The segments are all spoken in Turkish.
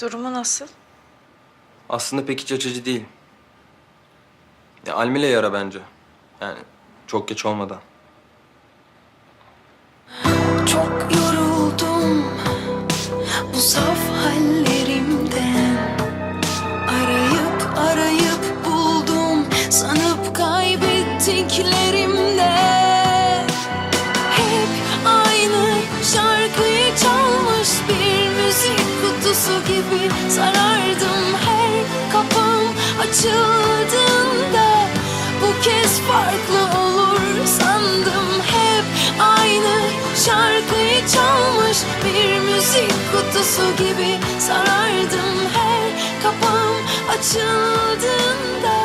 Durumu nasıl? Aslında pek iç açıcı değil. Ya Almile'yi ara bence. Yani çok geç olmadan. Çok yoruldum bu saf hallerimden Arayıp arayıp buldum sanıp kaybettiklerimde kutusu gibi Sarardım her kapım açıldığında Bu kez farklı olur sandım hep aynı şarkıyı çalmış bir müzik kutusu gibi sarardım her kapım açıldığında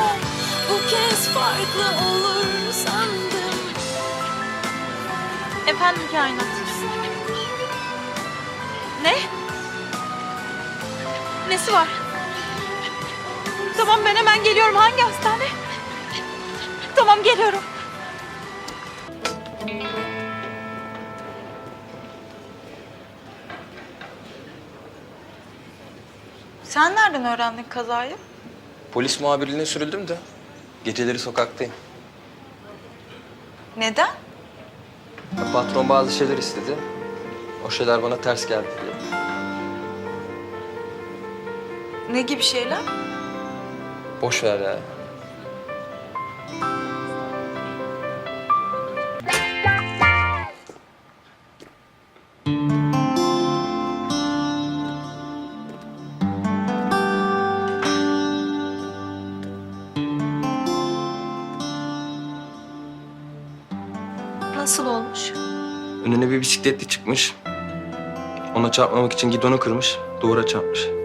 bu kez farklı olur sandım. Efendim kainat. Ne? Nesi var? Tamam ben hemen geliyorum. Hangi hastane? Tamam geliyorum. Sen nereden öğrendin kazayı? Polis muhabirliğine sürüldüm de geceleri sokaktayım. Neden? Ya Patron bazı şeyler istedi. O şeyler bana ters geldi diye. Ne gibi şeyler? Boş ver ya. Nasıl olmuş? Önüne bir bisikletli çıkmış. Ona çarpmamak için gidonu kırmış. Duvara çarpmış.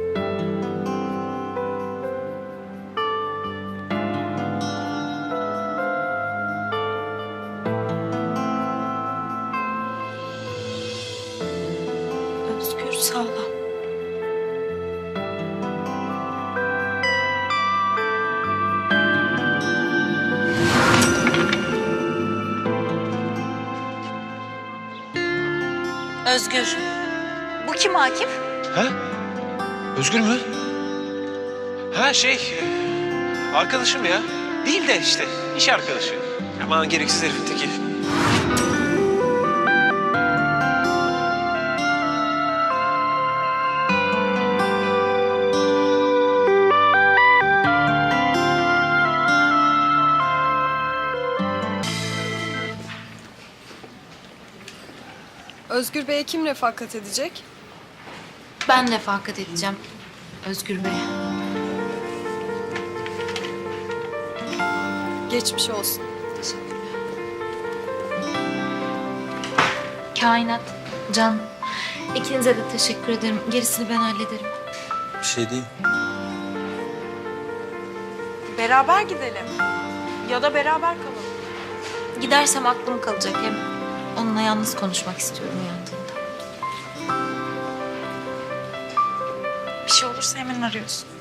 Sağlam. Özgür. Bu kim Akif? Ha? Özgür mü? Ha şey, e, arkadaşım ya. Değil de işte, iş arkadaşı. Aman gereksiz herifin teki. Özgür Bey'e kim refakat edecek? Ben refakat edeceğim Özgür Bey. Geçmiş olsun. Kainat, Can. ikinize de teşekkür ederim. Gerisini ben hallederim. Bir şey değil. Beraber gidelim. Ya da beraber kalalım. Gidersem aklım kalacak hem. Onunla yalnız konuşmak istiyorum uyandığında. Bir şey olursa hemen arıyorsun.